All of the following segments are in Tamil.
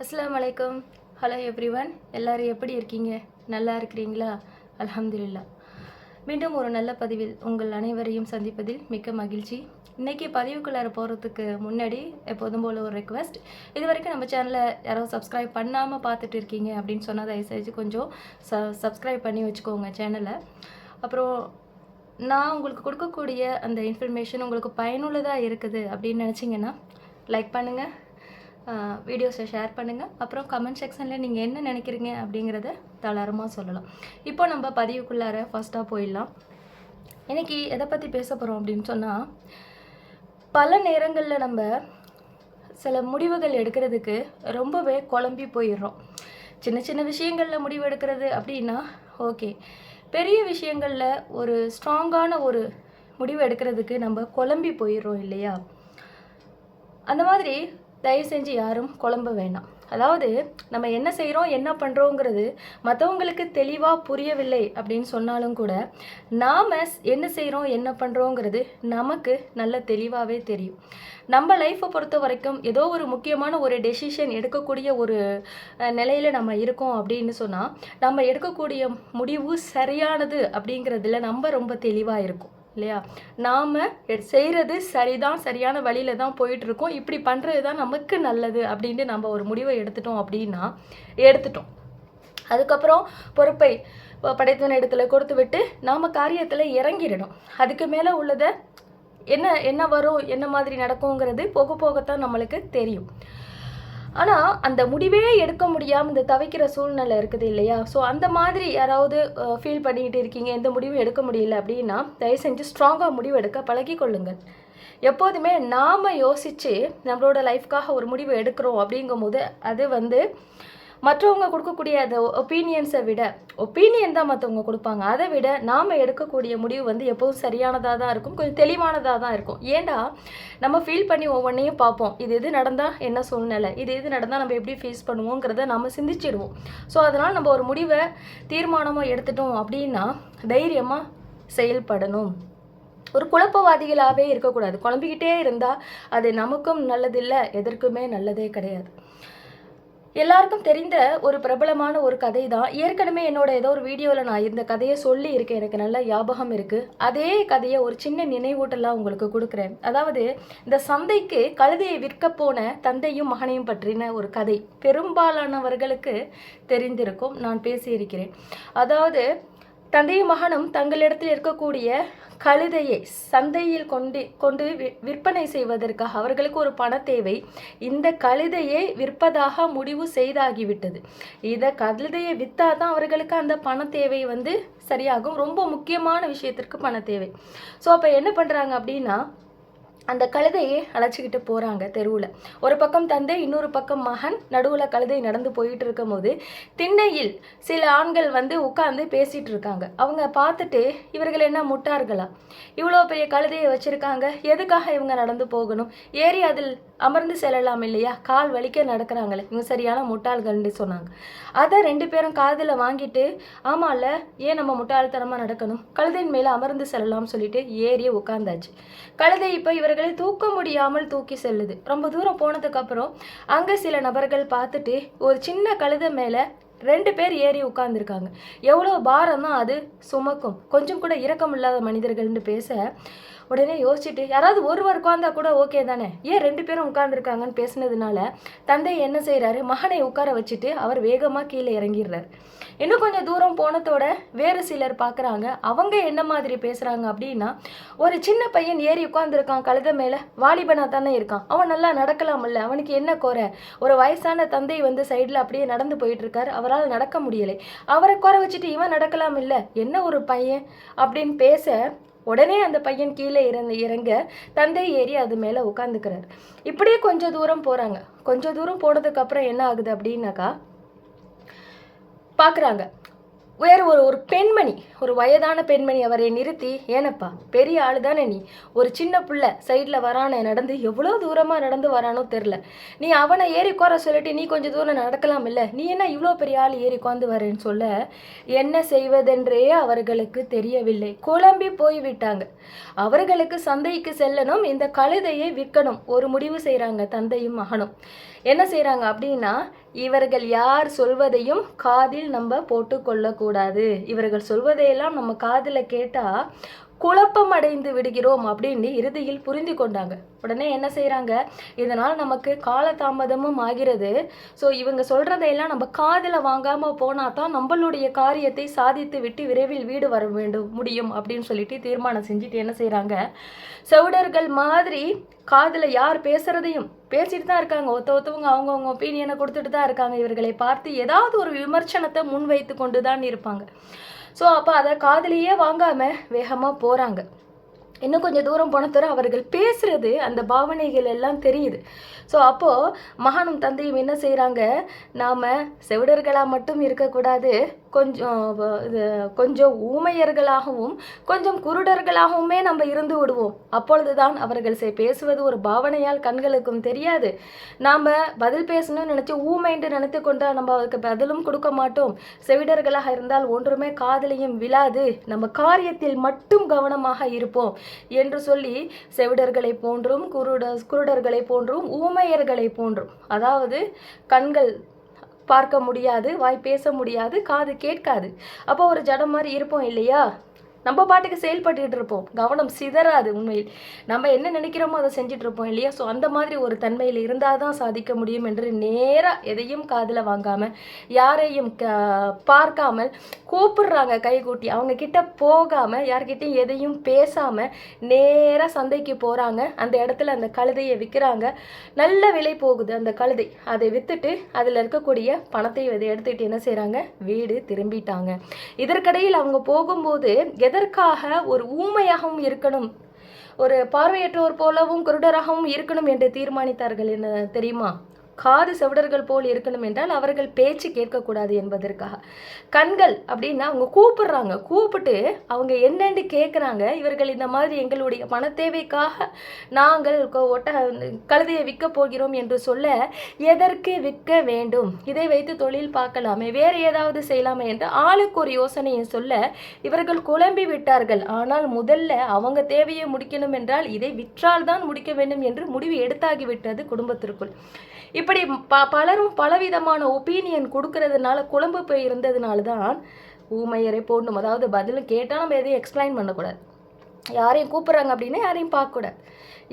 அஸ்ஸலாமு வலைக்கம் ஹலோ எவ்ரிவன் எல்லோரும் எப்படி இருக்கீங்க? நல்லா இருக்கிறீங்களா? அலமதுல்லா மீண்டும் ஒரு நல்ல பதிவில் உங்கள் அனைவரையும் சந்திப்பதில் மிக்க மகிழ்ச்சி. இன்றைக்கி பதிவுக்குள்ளார போகிறதுக்கு முன்னாடி எப்போதும் போல் ஒரு ரெக்வஸ்ட் இது வரைக்கும் நம்ம சேனலை யாரோ சப்ஸ்கிரைப் பண்ணாமல் பார்த்துட்டு இருக்கீங்க அப்படின்னு சொன்னால் தயவுசெய்து கொஞ்சம் ச சப்ஸ்கிரைப் பண்ணி வச்சுக்கோங்க சேனலை அப்புறம் நான் உங்களுக்கு கொடுக்கக்கூடிய அந்த இன்ஃபர்மேஷன் உங்களுக்கு பயனுள்ளதாக இருக்குது அப்படின்னு நினச்சிங்கன்னா லைக் பண்ணுங்கள் வீடியோஸை ஷேர் பண்ணுங்கள் அப்புறம் கமெண்ட் செக்ஷனில் நீங்கள் என்ன நினைக்கிறீங்க அப்படிங்கிறத தளரமாக சொல்லலாம். இப்போ நம்ம பதிவுக்குள்ளார ஃபஸ்ட்டாக போயிடலாம். இன்றைக்கி எதை பற்றி பேச போகிறோம் அப்படின்னு சொன்னால் பல நேரங்களில் நம்ம சில முடிவுகள் எடுக்கிறதுக்கு ரொம்பவே குழம்பி போயிடுறோம். சின்ன சின்ன விஷயங்களில் முடிவு எடுக்கிறது அப்படின்னா ஓகே பெரிய விஷயங்களில் ஒரு ஸ்ட்ராங்கான ஒரு முடிவு எடுக்கிறதுக்கு நம்ம குழம்பி போயிடுறோம் இல்லையா? அந்த மாதிரி தயவு செஞ்சு யாரும் குழம்ப வேண்டாம் அதாவது நம்ம என்ன செய்கிறோம் என்ன பண்ணுறோங்கிறது மற்றவங்களுக்கு தெளிவாக புரியவில்லை அப்படின்னு சொன்னாலும் கூட நாம் என்ன செய்கிறோம் என்ன பண்ணுறோங்கிறது நமக்கு நல்ல தெளிவாகவே தெரியும். நம்ம லைஃப்பை பொறுத்த வரைக்கும் ஏதோ ஒரு முக்கியமான ஒரு டெசிஷன் எடுக்கக்கூடிய ஒரு நிலையில் நம்ம இருக்கோம் அப்படின்னு சொன்னால் நம்ம எடுக்கக்கூடிய முடிவு சரியானது அப்படிங்கிறதுல நம்ம ரொம்ப தெளிவாக இருக்கும். இல்லையா? நாம் செய்கிறது சரிதான் சரியான வழியில் தான் போயிட்டுருக்கோம். இப்படி பண்ணுறது தான் நமக்கு நல்லது அப்படின்ட்டு நம்ம ஒரு முடிவை எடுத்துட்டோம் அப்படின்னா எடுத்துட்டோம். அதுக்கப்புறம் பொறுப்பை படைத்தவன் இடத்துல கொடுத்து விட்டு நாம் காரியத்தில் இறங்கிடணும். அதுக்கு மேலே உள்ளதை என்ன என்ன வரும் என்ன மாதிரி நடக்குங்கிறது போக போகத்தான் நம்மளுக்கு தெரியும். ஆனால் அந்த முடிவே எடுக்க முடியாமல் இந்த தவிக்கிற சூழ்நிலை இருக்குது இல்லையா? ஸோ அந்த மாதிரி யாராவது ஃபீல் பண்ணிக்கிட்டு இருக்கீங்க எந்த முடிவும் எடுக்க முடியல அப்படின்னா தயவு செஞ்சு ஸ்ட்ராங்காக முடிவு எடுக்க பழகி கொள்ளுங்கள். எப்போதுமே நாம் யோசித்து நம்மளோட லைஃப்காக ஒரு முடிவு எடுக்கிறோம் அப்படிங்கும்போது அது வந்து மற்றவங்க கொடுக்கக்கூடிய அந்த ஒப்பீனியன்ஸை விட ஒப்பீனியன் தான் மற்றவங்க கொடுப்பாங்க. அதை விட நாம் எடுக்கக்கூடிய முடிவு வந்து எப்போதும் சரியானதாக தான் இருக்கும். கொஞ்சம் தெளிவானதாக தான் இருக்கும். ஏண்டா நம்ம ஃபீல் பண்ணி ஒவ்வொன்றையும் பார்ப்போம். இது எது நடந்தால் என்ன சூழ்நிலை? இது எது நடந்தால் நம்ம எப்படி ஃபேஸ் பண்ணுவோங்கிறத நம்ம சிந்திச்சிடுவோம் ஸோ அதனால் நம்ம ஒரு முடிவை தீர்மானமாக எடுத்துட்டோம் அப்படின்னா தைரியமாக செயல்படணும். ஒரு குழப்பவாதிகளாகவே இருக்கக்கூடாது. குழம்பிக்கிட்டே இருந்தால் அது நமக்கும் நல்லதில்லை எதற்குமே நல்லதே கிடையாது. எல்லாருக்கும் தெரிந்த ஒரு பிரபலமான ஒரு கதை தான் ஏற்கனவே என்னோட ஏதோ ஒரு வீடியோவில் நான் இந்த கதையை சொல்லி இருக்கேன் எனக்கு நல்ல ஞாபகம் இருக்குது அதே கதையை ஒரு சின்ன நினைவூட்டலாக உங்களுக்கு கொடுக்குறேன். அதாவது இந்த சந்தைக்கு கழுதையை விற்க போன தந்தையும் மகனையும் பற்றின ஒரு கதை. பெரும்பாலானவர்களுக்கு தெரிந்திருக்கும். நான் பேசியிருக்கிறேன். அதாவது தந்தையும் மகனும் தங்களிடத்தில் இருக்கக்கூடிய கழுதையை சந்தையில் கொண்டு கொண்டு விற்பனை செய்வதற்காக அவர்களுக்கு ஒரு பண தேவை. இந்த கழுதையை விற்பதாக முடிவு செய்தாகிவிட்டது. இதை கழுதையை விற்றாதான் அவர்களுக்கு அந்த பண தேவை வந்து சரியாகும். ரொம்ப முக்கியமான விஷயத்திற்கு பண தேவை. ஸோ அப்போ என்ன பண்ணுறாங்க அப்படின்னா அந்த கழுதையை அழைச்சிக்கிட்டு போகிறாங்க தெருவில். ஒரு பக்கம் தந்தை இன்னொரு பக்கம் மகன். நடுவில் கழுதை நடந்து போயிட்டு இருக்கும்போது திண்ணையில் சில ஆண்கள் வந்து உட்காந்து பேசிகிட்டு இருக்காங்க. அவங்க பார்த்துட்டு இவர்கள் என்ன முட்டார்களா? இவ்வளோ பெரிய கழுதையை வச்சுருக்காங்க. எதுக்காக இவங்க நடந்து போகணும்? ஏறி அதில் அமர்ந்து செல்லலாம் இல்லையா? கால் வலிக்க நடக்கிறாங்களே. இவங்க சரியான முட்டாள்கள்னு சொன்னாங்க. அதை ரெண்டு பேரும் காதில் வாங்கிட்டு ஆமாம்ல ஏன் நம்ம முட்டாள்தனமாக நடக்கணும்? கழுதையின் மேலே அமர்ந்து செல்லலாம்னு சொல்லிட்டு ஏறி உட்காந்தாச்சு கழுதை இப்போ இவர்களை தூக்க முடியாமல் தூக்கி செல்லுது. ரொம்ப தூரம் போனதுக்கப்புறம் அங்கே சில நபர்கள் பார்த்துட்டு ஒரு சின்ன கழுதை மேலே ரெண்டு பேர் ஏறி உட்கார்ந்துருக்காங்க. எவ்வளோ பாரம் தான் அது சுமக்கும். கொஞ்சம் கூட இரக்கம் இல்லாத மனிதர்கள்னு பேச உடனே யோசிச்சுட்டு யாராவது ஒருவர் உட்காந்தா கூட ஓகே தானே? ஏன் ரெண்டு பேரும் உட்கார்ந்துருக்காங்கன்னு பேசுனதுனால? தந்தை என்ன செய்கிறாரு மகனை உட்கார வச்சுட்டு அவர் வேகமாக கீழே இறங்கிடுறாரு. இன்னும் கொஞ்சம் தூரம் போனதோட வேறு சிலர் பார்க்குறாங்க அவங்க என்ன மாதிரி பேசுகிறாங்க அப்படின்னா ஒரு சின்ன பையன் ஏறி உட்காந்துருக்கான் கழுத மேலே வாலிபனாக தானே இருக்கான். அவன் நல்லா நடக்கலாம்ல அவனுக்கு என்ன குறை? ஒரு வயசான தந்தை வந்து சைடில் அப்படியே நடந்து போயிட்டுருக்கார். அவரால் நடக்க முடியலை. அவரை குறை வச்சுட்டு இவன் நடக்கலாம் இல்லை என்ன ஒரு பையன்? அப்படின்னு பேச உடனே அந்த பையன் கீழே இறந்து இறங்க தந்தை ஏறி அது மேலே உட்காந்துக்கிறார் இப்படியே கொஞ்சம் தூரம் போகிறாங்க கொஞ்சம் தூரம் போனதுக்கப்புறம் என்ன ஆகுது அப்படின்னாக்கா பார்க்குறாங்க வேறு ஒரு ஒரு பெண்மணி ஒரு வயதான பெண்மணி அவரை நிறுத்தி ஏனப்பா பெரிய ஆளு தானே நீ? ஒரு சின்ன பிள்ளை சைடில் வரானே நடந்து எவ்வளோ தூரமாக நடந்து வரானோ தெரில. நீ அவனை ஏறிக்கோற சொல்லிட்டு நீ கொஞ்சம் தூரம் நடக்கலாம் இல்லை. நீ என்ன இவ்வளோ பெரிய ஆள் ஏறி உட்காந்து வரேன்னு சொல்ல என்ன செய்வதென்றே அவர்களுக்கு தெரியவில்லை. குழம்பி போய்விட்டாங்க. அவர்களுக்கு சந்தைக்கு செல்லணும் இந்த கழுதையை விற்கணும். ஒரு முடிவு செய்கிறாங்க தந்தையும் மகனும். என்ன செய்கிறாங்க அப்படின்னா இவர்கள் யார் சொல்வதையும் காதில் நம்ம போட்டு கொள்ளக்கூடாது இவர்கள் சொல்வதையெல்லாம் நம்ம காதில் கேட்டால் குழப்பம் அடைந்து விடுகிறோம் அப்படின்னு இறுதியில் புரிந்து கொண்டாங்க. உடனே என்ன செய்கிறாங்க இதனால் நமக்கு காலதாமதமும் ஆகிறது. ஸோ இவங்க சொல்கிறதையெல்லாம் நம்ம காதில் வாங்காமல் போனால் தான் நம்மளுடைய காரியத்தை சாதித்து விட்டு விரைவில் வீடு வர வேண்டும் முடியும் அப்படின்னு சொல்லிட்டு தீர்மானம் செஞ்சுட்டு என்ன செய்கிறாங்க செவிடர்கள் மாதிரி காதில் யார் பேசுகிறதையும் பேசிட்டு தான் இருக்காங்க. ஒருத்த ஒருத்தவங்க அவங்கவுங்க ஒப்பீனியனை கொடுத்துட்டு தான் இருக்காங்க. இவர்களை பார்த்து ஏதாவது ஒரு விமர்சனத்தை முன்வைத்து கொண்டு தான் இருப்பாங்க. ஸோ அப்போ அதை காதலியே வாங்காமல் வேகமாக போகிறாங்க இன்னும் கொஞ்சம் தூரம் போன தவிர அவர்கள் பேசுறது அந்த பாவனைகள் எல்லாம் தெரியுது. ஸோ அப்போது மகானும் தந்தையும் என்ன செய்கிறாங்க நாம் செவிடர்களாக மட்டும் இருக்கக்கூடாது. கொஞ்சம் இது கொஞ்சம் ஊமையர்களாகவும் கொஞ்சம் குருடர்களாகவுமே நம்ம இருந்து விடுவோம். அப்பொழுதுதான் அவர்கள் செ- பேசுவது ஒரு பாவனையால் கண்களுக்கும் தெரியாது. நாம் பதில் பேசணும்னு நினச்சி ஊமைன்று நினைத்து கொண்டால் நம்ம அதுக்கு பதிலும் கொடுக்க மாட்டோம். செவிடர்களாக இருந்தால் ஒன்றுமே காதலையும் விழாது. நம்ம காரியத்தில் மட்டும் கவனமாக இருப்போம் என்று சொல்லி செவிடர்களை போன்றும் குருட குருடர்களை போன்றும் ஊமையர்களை போன்றும். அதாவது கண்கள் பார்க்க முடியாது வாய் பேச முடியாது காது கேட்காது. அப்போ ஒரு ஜடம் மாதிரி இருப்போம் இல்லையா? நம்ம பாட்டுக்கு செயல்பட்டுக்கிட்டு இருப்போம். கவனம் சிதறாது உண்மையில். நம்ம என்ன நினைக்கிறோமோ அதை செஞ்சுட்டு இருப்போம் இல்லையா? ஸோ அந்த மாதிரி ஒரு தன்மையில் இருந்தால் தான் சாதிக்க முடியும் என்று நேராக எதையும் காதில் வாங்காமல் யாரையும் க பார்க்காமல் கூப்பிடுறாங்க கைகூட்டி. அவங்க கிட்ட போகாமல் யார்கிட்டையும் எதையும் பேசாமல் நேராக சந்தைக்கு போகிறாங்க அந்த இடத்துல அந்த கழுதையை விற்கிறாங்க. நல்ல விலை போகுது அந்த கழுதை. அதை விற்றுட்டு அதில் இருக்கக்கூடிய பணத்தை அதை எடுத்துக்கிட்டு என்ன செய்கிறாங்க வீடு திரும்பிட்டாங்க. இதற்கிடையில் அவங்க போகும்போது எதற்காக ஒரு ஊமையாகவும் இருக்கணும்? ஒரு பார்வையற்றோர் போலவும் குருடராகவும் இருக்கணும் என்று தீர்மானித்தார்கள் என்ன தெரியுமா? காது செவிடர்கள் போல் இருக்கணும் என்றால் அவர்கள் பேச்சு கேட்கக்கூடாது என்பதற்காக. கண்கள் அப்படின்னா அவங்க கூப்பிடுறாங்க. கூப்பிட்டு அவங்க என்னென்று கேட்குறாங்க. இவர்கள் இந்த மாதிரி எங்களுடைய பண தேவைக்காக நாங்கள் ஒட்ட கழுதையை விற்க போகிறோம் என்று சொல்ல எதற்கு விற்க வேண்டும்? இதை வைத்து தொழில் பார்க்கலாமே. வேறு ஏதாவது செய்யலாமே என்று ஆளுக்கு ஒரு யோசனையை சொல்ல இவர்கள் குழம்பி விட்டார்கள். ஆனால் முதல்ல அவங்க தேவையை முடிக்கணும் என்றால் இதை விற்றால் தான் முடிக்க வேண்டும் என்று முடிவு எடுத்தாகிவிட்டது குடும்பத்திற்குள். இப்படி ப பலரும் பலவிதமான ஒப்பீனியன் கொடுக்கறதுனால குழம்பு போய் இருந்ததுனால தான் ஊமையரை போடணும். அதாவது பதில் கேட்டால் நம்ம எதையும் எக்ஸ்பிளைன் பண்ணக்கூடாது. யாரையும் கூப்பிட்றாங்க அப்படின்னா யாரையும் பார்க்கக்கூடாது.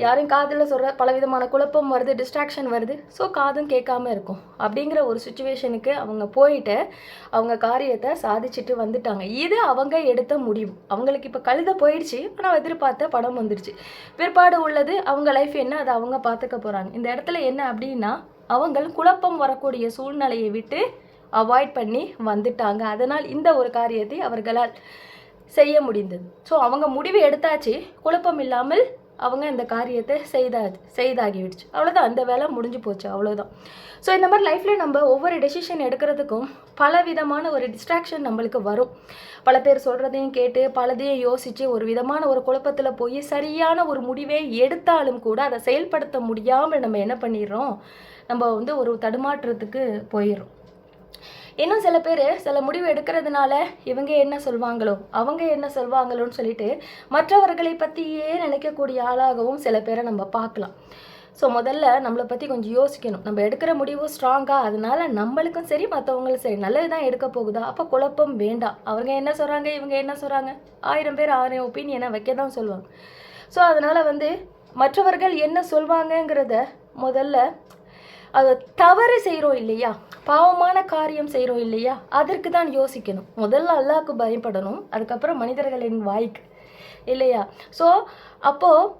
யாரையும் காதில் சொல்கிற பலவிதமான குழப்பம் வருது டிஸ்ட்ராக்ஷன் வருது. ஸோ காதும் கேட்காம இருக்கும். அப்படிங்கிற ஒரு சுச்சுவேஷனுக்கு அவங்க போயிட்டு அவங்க காரியத்தை சாதிச்சுட்டு வந்துட்டாங்க. இது அவங்க எடுத்த முடிவு. அவங்களுக்கு இப்போ கழுத போயிடுச்சு. ஆனால் எதிர்பார்த்த படம் வந்துடுச்சு. பிற்பாடு உள்ளது அவங்க லைஃப் என்ன அதை அவங்க பார்த்துக்க போகிறாங்க இந்த இடத்துல என்ன அப்படின்னா அவங்கள் குழப்பம் வரக்கூடிய சூழ்நிலையை விட்டு அவாய்ட் பண்ணி வந்துட்டாங்க. அதனால் இந்த ஒரு காரியத்தை அவர்களால் செய்ய முடிந்தது. ஸோ அவங்க முடிவு எடுத்தாச்சு. குழப்பம் இல்லாமல் அவங்க இந்த காரியத்தை செய்தா செய்தாகிவிடுச்சு. அவ்வளோதான் அந்த வேலை முடிஞ்சு போச்சு. அவ்வளோதான் ஸோ இந்த மாதிரி லைஃப்பில் நம்ம ஒவ்வொரு டெசிஷன் எடுக்கிறதுக்கும் பல விதமான ஒரு டிஸ்ட்ராக்ஷன் நம்மளுக்கு வரும். பல பேர் சொல்கிறதையும் கேட்டு பலதையும் யோசித்து ஒரு விதமான ஒரு குழப்பத்தில் போய் சரியான ஒரு முடிவே எடுத்தாலும் கூட அதை செயல்படுத்த முடியாமல் நம்ம என்ன பண்ணிடுறோம்? நம்ம வந்து ஒரு தடுமாற்றத்துக்கு போயிடுறோம் இன்னும் சில பேர் சில முடிவு எடுக்கிறதுனால இவங்க என்ன சொல்வாங்களோ அவங்க என்ன சொல்வாங்களோன்னு சொல்லிட்டு மற்றவர்களை பற்றியே நினைக்கக்கூடிய ஆளாகவும் சில பேரை நம்ம பார்க்கலாம். ஸோ முதல்ல நம்மளை பற்றி கொஞ்சம் யோசிக்கணும். நம்ம எடுக்கிற முடிவு ஸ்ட்ராங்காக அதனால நம்மளுக்கும் சரி மற்றவங்களும் சரி நல்லது தான் எடுக்க போகுதா? அப்போ குழப்பம் வேண்டாம். அவங்க என்ன சொல்கிறாங்க இவங்க என்ன சொல்கிறாங்க ஆயிரம் பேர் ஆயிரம் ஒப்பீனியனை வைக்க தான் சொல்லுவாங்க. ஸோ அதனால் வந்து மற்றவர்கள் என்ன சொல்வாங்கங்கிறத முதல்ல அதை தவறு செய்கிறோம் இல்லையா? பாவமான காரியம் செய்கிறோம் இல்லையா? அதற்கு தான் யோசிக்கணும். முதல்ல அல்லாவுக்கு பயப்படணும். அதுக்கப்புறம் மனிதர்களின் வாய்க்கு. இல்லையா? ஸோ அப்போது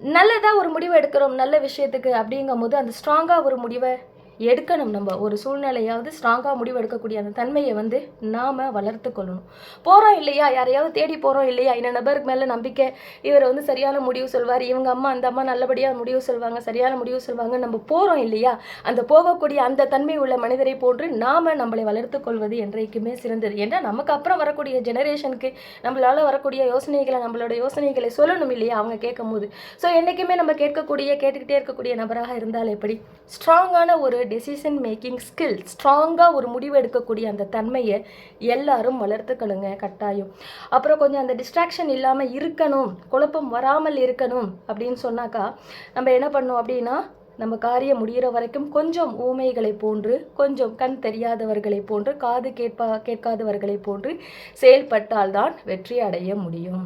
நல்லதாக ஒரு முடிவு எடுக்கிறோம். நல்ல விஷயத்துக்கு அப்படிங்கும் போது அந்த ஸ்ட்ராங்காக ஒரு முடிவை எடுக்கணும். நம்ம ஒரு சூழ்நிலையாவது ஸ்ட்ராங்காக முடிவு எடுக்கக்கூடிய அந்த தன்மையை வந்து நாம் வளர்த்து கொள்ளணும். போகிறோம் இல்லையா? யாரையாவது தேடி போகிறோம் இல்லையா? இந்த நபருக்கு மேலே நம்பிக்கை? இவர் வந்து சரியான முடிவு சொல்வார். இவங்க அம்மா அந்த அம்மா நல்லபடியாக முடிவு சொல்வாங்க. சரியான முடிவு சொல்வாங்க நம்ம போகிறோம் இல்லையா? அந்த போகக்கூடிய அந்த தன்மை உள்ள மனிதரை போன்று நாம் நம்மளை வளர்த்து கொள்வது என்றைக்குமே சிறந்தது. ஏன்னா நமக்கு அப்புறம் வரக்கூடிய ஜெனரேஷனுக்கு நம்மளால் வரக்கூடிய யோசனைகளை நம்மளோட யோசனைகளை சொல்லணும் இல்லையா? அவங்க கேட்கும் போது ஸோ என்றைக்குமே நம்ம கேட்கக்கூடிய கேட்டுக்கிட்டே இருக்கக்கூடிய நபராக இருந்தால் எப்படி? ஸ்ட்ராங்கான ஒரு டெசிஷன் மேக்கிங் ஸ்கில் ஸ்ட்ராங்காக ஒரு முடிவு எடுக்கக்கூடிய அந்த தன்மையை எல்லாரும் வளர்த்துக்கணுங்க கட்டாயம். அப்புறம் கொஞ்சம் அந்த டிஸ்ட்ராக்ஷன் இல்லாமல் இருக்கணும் குழப்பம் வராமல் இருக்கணும் அப்படின்னு சொன்னாக்கா நம்ம என்ன பண்ணோம் அப்படின்னா நம்ம காரியம் முடிகிற வரைக்கும் கொஞ்சம் ஊமைகளை போன்று கொஞ்சம் கண் தெரியாதவர்களை போன்று காது கேட்பா கேட்காதவர்களை போன்று செயல்பட்டால்தான் வெற்றி அடைய முடியும்.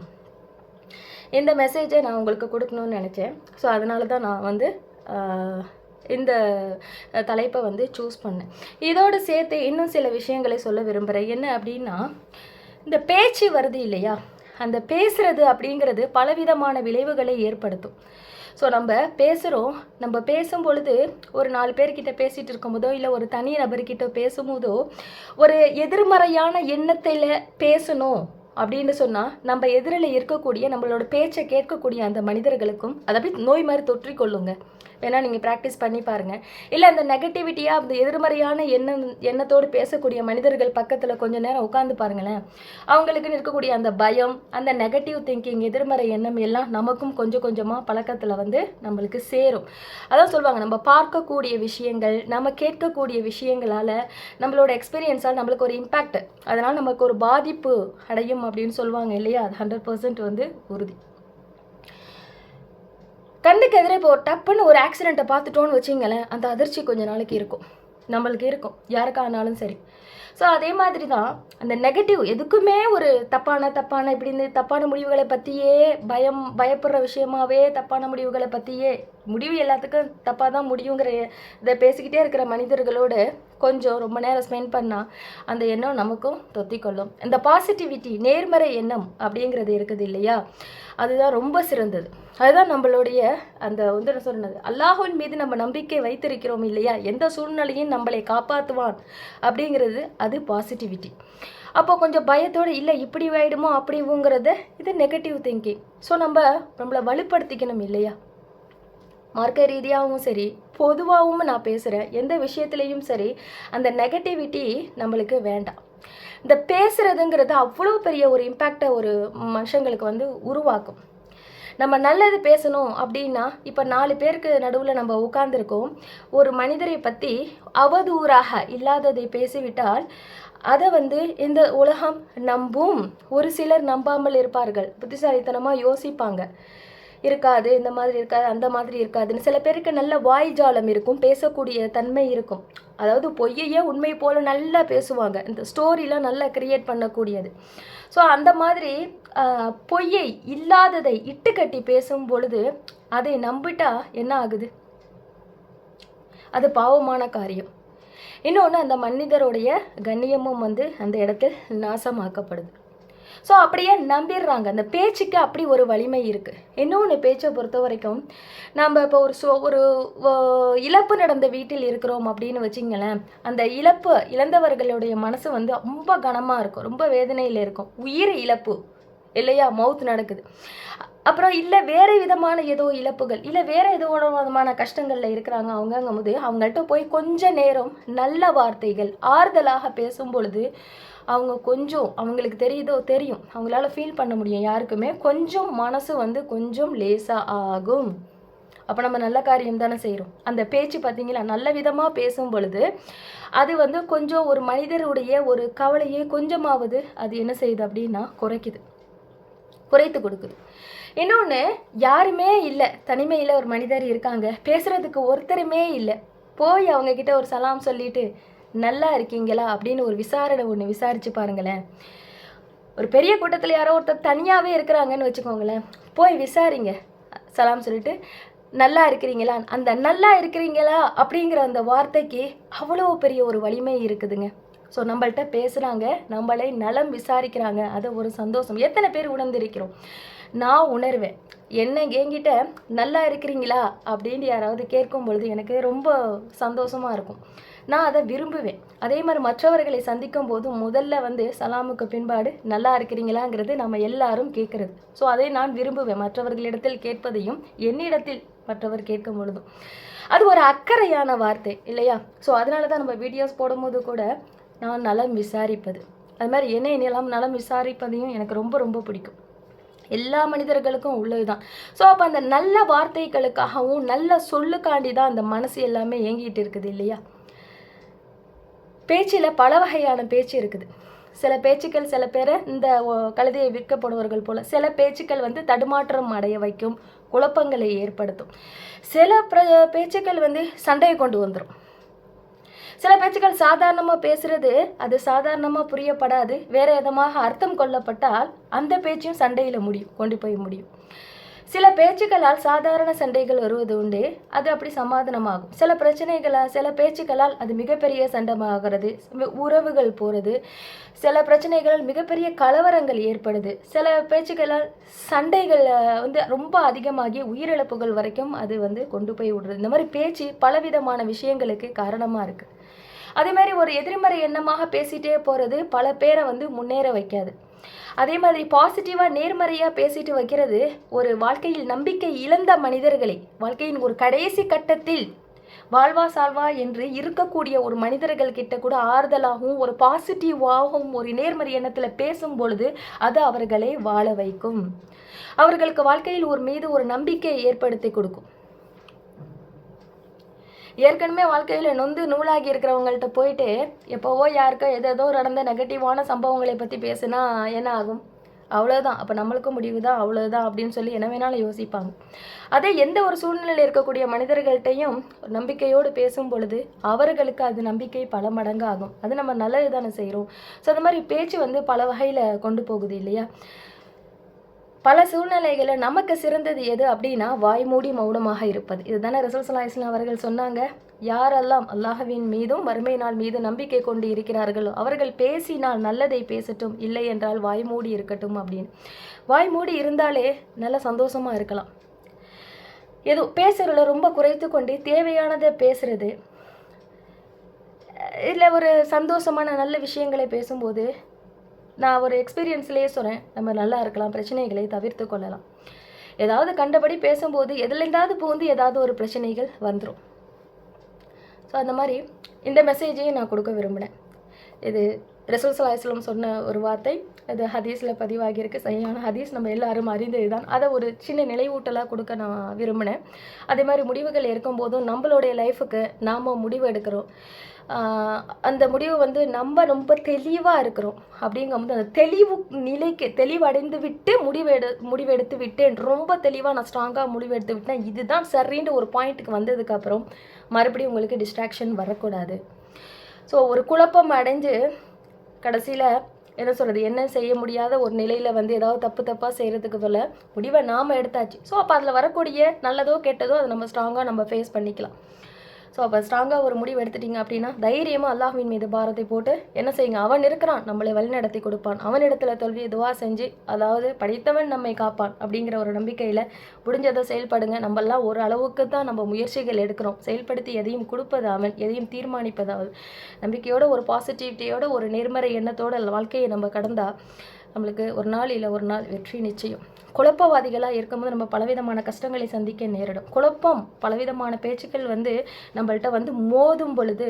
இந்த மெசேஜை நான் உங்களுக்கு கொடுக்கணும்னு நினச்சேன். ஸோ அதனால தான் நான் வந்து இந்த தலைப்பை வந்து சூஸ் பண்ணேன். இதோடு சேர்த்து இன்னும் சில விஷயங்களை சொல்ல விரும்புகிறேன் என்ன அப்படின்னா இந்த பேச்சு வருது இல்லையா? அந்த பேசுறது அப்படிங்கிறது பலவிதமான விளைவுகளை ஏற்படுத்தும். ஸோ நம்ம பேசுகிறோம் நம்ம பேசும் பொழுது ஒரு நாலு பேர்கிட்ட பேசிகிட்டு இருக்கும்போதோ இல்லை ஒரு தனி நபர்கிட்ட பேசும்போதோ ஒரு எதிர்மறையான எண்ணத்தில் பேசணும். அப்படின்னு சொன்னால் நம்ம எதிரில் இருக்கக்கூடிய நம்மளோட பேச்சை கேட்கக்கூடிய அந்த மனிதர்களுக்கும் அதை அப்படியே நோய் மாதிரி தொற்றிக்கொள்ளுங்க வேணால் நீங்கள் ப்ராக்டிஸ் பண்ணி பாருங்கள் இல்லை அந்த நெகட்டிவிட்டியாக அந்த எதிர்மறையான எண்ணம் எண்ணத்தோடு பேசக்கூடிய மனிதர்கள் பக்கத்தில் கொஞ்ச நேரம் உட்காந்து பாருங்களேன். அவங்களுக்கு இருக்கக்கூடிய அந்த பயம் அந்த நெகட்டிவ் திங்கிங் எதிர்மறை எண்ணம் எல்லாம் நமக்கும் கொஞ்சம் கொஞ்சமாக பழக்கத்தில் வந்து நம்மளுக்கு சேரும். அதான் சொல்லுவாங்க நம்ம பார்க்கக்கூடிய விஷயங்கள் நம்ம கேட்கக்கூடிய விஷயங்களால் நம்மளோட எக்ஸ்பீரியன்ஸால் நம்மளுக்கு ஒரு இம்பேக்ட் அதனால் நமக்கு ஒரு பாதிப்பு அடையும் அப்படின்னு சொல்லுவாங்க இல்லையா? அது ஹண்ட்ரட் பர்சன்ட் வந்து உறுதி. கண்ணுக்கு எதிரே இப்போ டப்புன்னு ஒரு ஆக்சிடெண்ட்டை பார்த்துட்டோன்னு வச்சிங்களேன் அந்த அதிர்ச்சி கொஞ்ச நாளைக்கு இருக்கும். நம்மளுக்கு இருக்கும். யாருக்கானாலும் சரி. ஸோ அதே மாதிரி தான் அந்த நெகட்டிவ் எதுக்குமே ஒரு தப்பான தப்பான இப்படி இந்த தப்பான முடிவுகளை பற்றியே பயம் பயப்படுற விஷயமாவே தப்பான முடிவுகளை பற்றியே முடிவு எல்லாத்துக்கும் தப்பாக தான் முடியுங்கிற இதை பேசிக்கிட்டே இருக்கிற மனிதர்களோடு கொஞ்சம் ரொம்ப நேரம் ஸ்பெண்ட் பண்ணால் அந்த எண்ணம் நமக்கும் தொத்திக்கொள்ளும். இந்த பாசிட்டிவிட்டி நேர்மறை எண்ணம் அப்படிங்கிறது இருக்குது இல்லையா? அதுதான் ரொம்ப சிறந்தது. அதுதான் நம்மளுடைய அந்த வந்து என்ன சொன்னது அல்லாஹுவின் மீது நம்ம நம்பிக்கை வைத்திருக்கிறோம் இல்லையா? எந்த சூழ்நிலையும் நம்மளை காப்பாற்றுவான் அப்படிங்கிறது அது பாசிட்டிவிட்டி அப்போ கொஞ்சம் பயத்தோடு இல்லை இப்படி ஆகிடுமோ அப்படிங்கிறத இது நெகட்டிவ் திங்கிங் ஸோ நம்ம நம்மளை வலுப்படுத்திக்கணும் இல்லையா? மார்க்க ரீதியாகவும் சரி பொதுவாகவும் நான் பேசுகிறேன் எந்த விஷயத்துலேயும் சரி அந்த நெகட்டிவிட்டி நம்மளுக்கு வேண்டாம். இந்த பேசுகிறதுங்கிறது அவ்வளோ பெரிய ஒரு இம்பேக்டை ஒரு மனுஷங்களுக்கு வந்து உருவாக்கும். நம்ம நல்லது பேசணும் அப்படின்னா இப்போ நாலு பேருக்கு நடுவில் நம்ம உட்கார்ந்துருக்கோம். ஒரு மனிதரை பற்றி அவதூறாக இல்லாததை பேசிவிட்டால் அதை வந்து இந்த உலகம் நம்பும். ஒரு சிலர் நம்பாமல் இருப்பார்கள். புத்திசாலித்தனமாக யோசிப்பாங்க. இருக்காது இந்த மாதிரி இருக்காது அந்த மாதிரி இருக்காதுன்னு சில பேருக்கு நல்ல வாய்ஜாலம் இருக்கும் பேசக்கூடிய தன்மை இருக்கும். அதாவது பொய்யையே உண்மை போல் நல்லா பேசுவாங்க. இந்த ஸ்டோரிலாம் நல்லா கிரியேட் பண்ணக்கூடியது. ஸோ அந்த மாதிரி பொய்யை இல்லாததை இட்டுக்கட்டி பேசும் பொழுது அதை நம்பிட்டா என்ன ஆகுது? அது பாவமான காரியம். இன்னொன்று அந்த மனிதருடைய கண்ணியமும் வந்து அந்த இடத்தில் நாசமாக்கப்படுது. ஸோ அப்படியே நம்பிடுறாங்க. அந்த பேச்சுக்கு அப்படி ஒரு வலிமை இருக்குது இன்னொன்று பேச்சை பொறுத்த வரைக்கும் நம்ம இப்போ ஒரு சோ ஒரு இழப்பு நடந்த வீட்டில் இருக்கிறோம் அப்படின்னு வச்சிங்களேன் அந்த இழப்பு இழந்தவர்களுடைய மனசு வந்து ரொம்ப கனமாக இருக்கும். ரொம்ப வேதனையில் இருக்கும். உயிர் இழப்பு இல்லையா? மவுத் நடக்குது. அப்புறம் இல்லை வேறு விதமான ஏதோ இழப்புகள் இல்லை வேறு ஏதோ விதமான கஷ்டங்களில் இருக்கிறாங்க அவங்கங்கும் போது அவங்கள்ட்ட போய் கொஞ்ச நேரம் நல்ல வார்த்தைகள் ஆறுதலாக பேசும் பொழுது அவங்க கொஞ்சம் அவங்களுக்கு தெரியுதோ தெரியும். அவங்களால ஃபீல் பண்ண முடியும் யாருக்குமே. கொஞ்சம் மனசு வந்து கொஞ்சம் லேசாக ஆகும். அப்போ நம்ம நல்ல காரியம் தானே செய்கிறோம் அந்த பேச்சு பார்த்தீங்களா நல்ல விதமாக பேசும் பொழுது அது வந்து கொஞ்சம் ஒரு மனிதருடைய ஒரு கவலையை கொஞ்சமாவது அது என்ன செய்யுது அப்படின்னா குறைக்குது. குறைத்து கொடுக்குது. இன்னொன்று யாருமே இல்லை. தனிமையில் ஒரு மனிதர் இருக்காங்க. பேசுகிறதுக்கு ஒருத்தருமே இல்லை. போய் அவங்க கிட்ட ஒரு சலாம் சொல்லிட்டு நல்லா இருக்கீங்களா அப்படின்னு ஒரு விசாரணை ஒன்று விசாரித்து பாருங்களேன். ஒரு பெரிய கூட்டத்தில் யாரோ ஒருத்தர் தனியாகவே இருக்கிறாங்கன்னு வச்சுக்கோங்களேன். போய் விசாரிங்க. சலாம் சொல்லிட்டு நல்லா இருக்கிறீங்களா? அந்த நல்லா இருக்கிறீங்களா? அப்படிங்கிற அந்த வார்த்தைக்கு அவ்வளோ பெரிய ஒரு வலிமை இருக்குதுங்க. ஸோ நம்மள்கிட்ட பேசுகிறாங்க நம்மளை நலம் விசாரிக்கிறாங்க. அது ஒரு சந்தோஷம். எத்தனை பேர் உணர்ந்திருக்கிறோம்? நான் உணர்வேன். என்ன என்கிட்ட நல்லா இருக்கிறீங்களா? அப்படின்னு யாராவது கேட்கும் பொழுது எனக்கு ரொம்ப சந்தோஷமாக இருக்கும். நான் அதை விரும்புவேன். அதே மாதிரி மற்றவர்களை சந்திக்கும் போது முதல்ல வந்து சலாமுக்கு பின்பாடு நல்லா இருக்கிறீங்களாங்கிறது நம்ம எல்லாரும் கேட்குறது. ஸோ அதை நான் விரும்புவேன். மற்றவர்களிடத்தில் கேட்பதையும் என்னிடத்தில் மற்றவர் கேட்கும் பொழுதும். அது ஒரு அக்கறையான வார்த்தை இல்லையா? ஸோ அதனால தான் நம்ம வீடியோஸ் போடும்போது கூட நான் நலம் விசாரிப்பது. அது மாதிரி என்ன என்னெல்லாம் நலம் விசாரிப்பதையும் எனக்கு ரொம்ப ரொம்ப பிடிக்கும். எல்லா மனிதர்களுக்கும் உள்ளது தான் ஸோ அப்போ அந்த நல்ல வார்த்தைகளுக்காகவும் நல்ல சொல்லுக்காண்டி தான் அந்த மனசு எல்லாமே ஏங்கிட்டு இருக்குது இல்லையா? பேச்சில் பல வகையான பேச்சு இருக்குது. சில பேச்சுக்கள் சில பேரை இந்த கழுதையை விற்கப்படுவர்கள் போல சில பேச்சுக்கள் வந்து தடுமாற்றம் அடைய வைக்கும் குழப்பங்களை ஏற்படுத்தும். சில பிர பேச்சுக்கள் வந்து சண்டையை கொண்டு வந்துடும் சில பேச்சுக்கள் சாதாரணமாக பேசுறது அது சாதாரணமாக புரியப்படாது. வேறு விதமாக அர்த்தம் கொள்ளப்பட்டால் அந்த பேச்சையும் சண்டையில் முடியும் கொண்டு போய் முடியும். சில பேச்சுக்களால் சாதாரண சண்டைகள் வருவது உண்டு. அது அப்படி சமாதானமாகும். சில பிரச்சனைகளால் சில பேச்சுக்களால் அது மிகப்பெரிய சண்டமாகிறது. உறவுகள் போகிறது சில பிரச்சனைகளால் மிகப்பெரிய கலவரங்கள் ஏற்படுது. சில பேச்சுக்களால் சண்டைகள் வந்து ரொம்ப அதிகமாகி உயிரிழப்புகள் வரைக்கும் அது வந்து கொண்டு போய் விடுறது. இந்த மாதிரி பேச்சு பலவிதமான விஷயங்களுக்கு காரணமாக இருக்குது அதே மாதிரி ஒரு எதிர்மறை எண்ணமாக பேசிட்டே போகிறது பல பேரை வந்து முன்னேற வைக்காது. அதே மாதிரி பாசிட்டிவாக நேர்மறையாக பேசிட்டு வைக்கிறது ஒரு வாழ்க்கையில் நம்பிக்கை இழந்த மனிதர்களை. வாழ்க்கையின் ஒரு கடைசி கட்டத்தில் வாழ்வா சால்வா என்று இருக்கக்கூடிய ஒரு மனிதர்கள் கிட்ட கூட ஆறுதலாகவும் ஒரு பாசிட்டிவாகவும் ஒரு நேர்மறை எண்ணத்தில் பேசும் பொழுது அது அவர்களை வாழ வைக்கும். அவர்களுக்கு வாழ்க்கையில் ஒரு மீது ஒரு நம்பிக்கையை ஏற்படுத்தி கொடுக்கும். ஏற்கனவே வாழ்க்கையில் நொந்து நூலாகி இருக்கிறவங்கள்ட்ட போயிட்டு எப்போவோ யாருக்கோ எதோ நடந்த நெகட்டிவான சம்பவங்களை பற்றி பேசுனா என்ன ஆகும்? அவ்வளோதான் அப்போ நம்மளுக்கும் முடிவு தான் அவ்வளோதான் அப்படின்னு சொல்லி என்ன வேணாலும் யோசிப்பாங்க. அதே எந்த ஒரு சூழ்நிலையில் இருக்கக்கூடிய மனிதர்கள்ட்டையும் நம்பிக்கையோடு பேசும் பொழுது அவர்களுக்கு அது நம்பிக்கை பல மடங்கு ஆகும் அது நம்ம நல்லது தானே செய்கிறோம் ஸோ அந்த மாதிரி பேச்சு வந்து பல வகையில் கொண்டு போகுது இல்லையா? பல சூழ்நிலைகளில் நமக்கு சிறந்தது எது அப்படின்னா வாய்மூடி மௌனமாக இருப்பது. இதுதானே ரசூல் சல்லா இஸ்லாம் அவர்கள் சொன்னாங்க. யாரெல்லாம் அல்லாஹவின் மீதும் வறுமை நாள் மீது நம்பிக்கை கொண்டு இருக்கிறார்களோ அவர்கள் பேசினால் நல்லதை பேசட்டும் இல்லை என்றால் வாய்மூடி இருக்கட்டும் அப்படின்னு. வாய்மூடி இருந்தாலே நல்ல சந்தோஷமாக இருக்கலாம். எது பேசுகிறத ரொம்ப குறைத்து கொண்டு தேவையானதை பேசுறது இல்லை ஒரு சந்தோஷமான நல்ல விஷயங்களை பேசும்போது நான் ஒரு எக்ஸ்பீரியன்ஸ்லேயே சொல்கிறேன் நம்ம நல்லா இருக்கலாம் பிரச்சனைகளை தவிர்த்து கொள்ளலாம். ஏதாவது கண்டபடி பேசும்போது எதுலேருந்தாவது போந்து ஏதாவது ஒரு பிரச்சனைகள் வந்துடும் ஸோ அந்த மாதிரி இந்த மெசேஜையும் நான் கொடுக்க விரும்பினேன் இது ரசூல் சொன்ன ஒரு வார்த்தை. அது ஹதீஸில் பதிவாகியிருக்கு. சரியான ஹதீஸ். நம்ம எல்லாரும் அறிந்தது தான் அதை ஒரு சின்ன நினைவூட்டலாக கொடுக்க நான் விரும்பினேன். அதே மாதிரி முடிவுகள் இருக்கும் போதும் நம்மளுடைய லைஃபுக்கு நாம் முடிவு எடுக்கிறோம். அந்த முடிவு வந்து நம்ம ரொம்ப தெளிவாக இருக்கிறோம். அப்படிங்கும்போது அந்த தெளிவு நிலைக்கு தெளிவடைந்து விட்டு முடிவெடு முடிவெடுத்து விட்டேன். ரொம்ப தெளிவாக நான் ஸ்ட்ராங்காக முடிவெடுத்து விட்டேன். இதுதான் சரின்ற ஒரு பாயிண்ட்டுக்கு வந்ததுக்கப்புறம் மறுபடியும் உங்களுக்கு டிஸ்ட்ராக்ஷன் வரக்கூடாது. ஸோ ஒரு குழப்பம் அடைஞ்சு கடைசியில் என்ன சொல்கிறது என்ன செய்ய முடியாத ஒரு நிலையில் வந்து ஏதாவது தப்பு தப்பாக செய்கிறதுக்கு போல முடிவை நாம் எடுத்தாச்சு. ஸோ அப்போ அதில் வரக்கூடிய நல்லதோ கெட்டதோ அதை நம்ம ஸ்ட்ராங்காக நம்ம ஃபேஸ் பண்ணிக்கலாம். ஸோ அப்போ ஸ்ட்ராங்காக ஒரு முடிவு எடுத்துட்டீங்க அப்படின்னா தைரியமாக அல்லாஹ்வின் மீது பாரத்தை போட்டு என்ன செய்யுங்க? அவன் இருக்கிறான் நம்மளை வழிநடத்தி கொடுப்பான். அவன் இடத்துல தோல்வி துவா செஞ்சு அதாவது படித்தவன் நம்மை காப்பான் அப்படிங்கிற ஒரு நம்பிக்கையில் முடிஞ்சதை செயல்படுங்க. நம்மெல்லாம் ஒரு அளவுக்கு தான் நம்ம முயற்சிகள் எடுக்கிறோம். செயல்படுத்தி எதையும் கொடுப்பது அவன் எதையும் தீர்மானிப்பதாவது நம்பிக்கையோட ஒரு பாசிட்டிவிட்டியோட ஒரு நேர்மறை எண்ணத்தோட வாழ்க்கையை நம்ம கடந்தால் நம்மளுக்கு ஒரு நாள் இல்லை ஒரு நாள் வெற்றி நிச்சயம். குழப்பவாதிகளாக இருக்கும்போது நம்ம பலவிதமான கஷ்டங்களை சந்திக்க நேரிடும். குழப்பம் பலவிதமான பேச்சுக்கள் வந்து நம்மள்ட்ட வந்து மோதும் பொழுது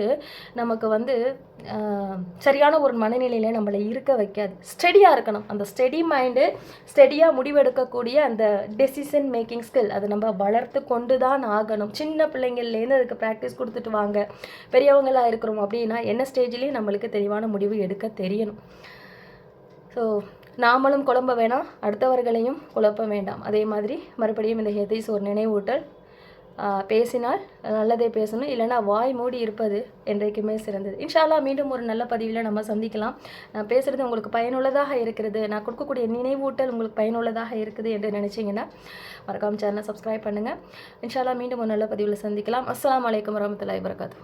நமக்கு வந்து சரியான ஒரு மனநிலையில் நம்மளை இருக்க வைக்காது. ஸ்டெடியாக இருக்கணும். அந்த ஸ்டெடி மைண்டு ஸ்டெடியாக முடிவெடுக்கக்கூடிய அந்த டெசிஷன் மேக்கிங் ஸ்கில் அதை நம்ம வளர்த்து கொண்டு தான் ஆகணும். சின்ன பிள்ளைங்கள்லேருந்து அதுக்கு ப்ராக்டிஸ் கொடுத்துட்டு வாங்க. பெரியவங்களாக இருக்கிறோம் அப்படின்னா என்ன ஸ்டேஜ்லேயும் நம்மளுக்கு தெளிவான முடிவு எடுக்க தெரியணும். ஸோ நாமளும் குழம்ப வேணாம் அடுத்தவர்களையும் குழப்ப வேண்டாம். அதே மாதிரி மறுபடியும் இந்த ஹெதிஸ் ஒரு நினைவூட்டல். பேசினால் நல்லதே பேசணும் இல்லைனா வாய் மூடி இருப்பது என்றைக்குமே சிறந்தது. இன்ஷால்லா மீண்டும் ஒரு நல்ல பதிவில் நம்ம சந்திக்கலாம். நான் பேசுகிறது உங்களுக்கு பயனுள்ளதாக இருக்கிறது. நான் கொடுக்கக்கூடிய நினைவூட்டல் உங்களுக்கு பயனுள்ளதாக இருக்குது என்று நினச்சிங்கன்னா மறக்காம சேனலை சப்ஸ்கிரைப் பண்ணுங்கள் இன்ஷால்லா மீண்டும் ஒரு நல்ல பதிவில் சந்திக்கலாம். அஸ்லாம் வலைக்கம் வரமத்துல வரகாத்து